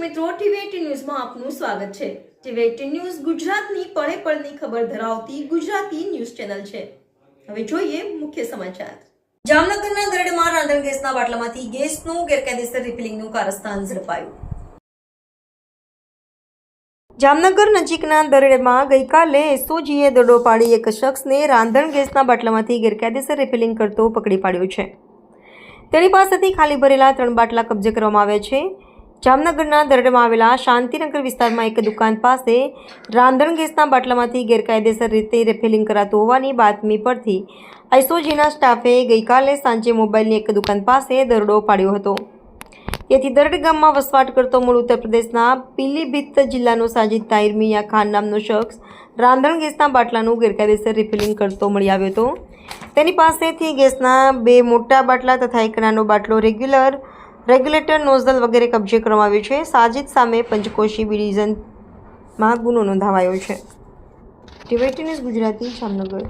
મિત્રો, ટીવી ન્યૂઝમાં આપનું સ્વાગત છે. ટીવી ન્યૂઝ ગુજરાતની પળે પળની ખબર ધરાવતી ગુજરાતી ન્યૂઝ ચેનલ છે. હવે જોઈએ મુખ્ય સમાચાર. જામનગરના દરડમાં રાંધણ ગેસના બાટલામાંથી ગેસનું ગેરકાયદેસર રિફિલિંગનું કારસ્થાન ઝડપાયું. જામનગર નજીકના દરડમાં ગઈકાલે એસઓજીએ દડો પાડી એક શખ્સને રાંધણ ગેસના બાટલામાંથી ગેરકાયદેસર રિફિલિંગ કરતો પકડી પાડ્યો છે. તેની પાસેથી ખાલી ભરેલા ત્રણ બાટલા કબજે કરવામાં આવ્યા છે. જામનગરના દરડમાં આવેલા શાંતિનગર વિસ્તારમાં એક દુકાન પાસે રાંધણ ગેસના બાટલામાંથી ગેરકાયદેસર રીતે રેફેલિંગ કરાતું હોવાની બાતમી પરથી આઈસોજીના સ્ટાફે ગઈકાલે સાંજે મોબાઈલની એક દુકાન પાસે દરોડો પાડ્યો હતો. તેથી દરડ ગામમાં વસવાટ કરતો મૂળ ઉત્તર પ્રદેશના પીલીભીત જિલ્લાનો સાજિદ તાહિર ખાન નામનો શખ્સ રાંધણ ગેસના બાટલાનું ગેરકાયદેસર રિફિલિંગ કરતો મળી આવ્યો હતો. તેની પાસેથી ગેસના બે મોટા બાટલા તથા એક નાનો બાટલો રેગ્યુલર રેગ્યુલેટર, નોઝલ વગેરે કબજે કરવામાં આવ્યું છે. સાજિદ સામે પંચકોશી ડિવિઝનમાં ગુનો નોંધાવાયો છે. ટીવીટી ગુજરાતી, જામનગર.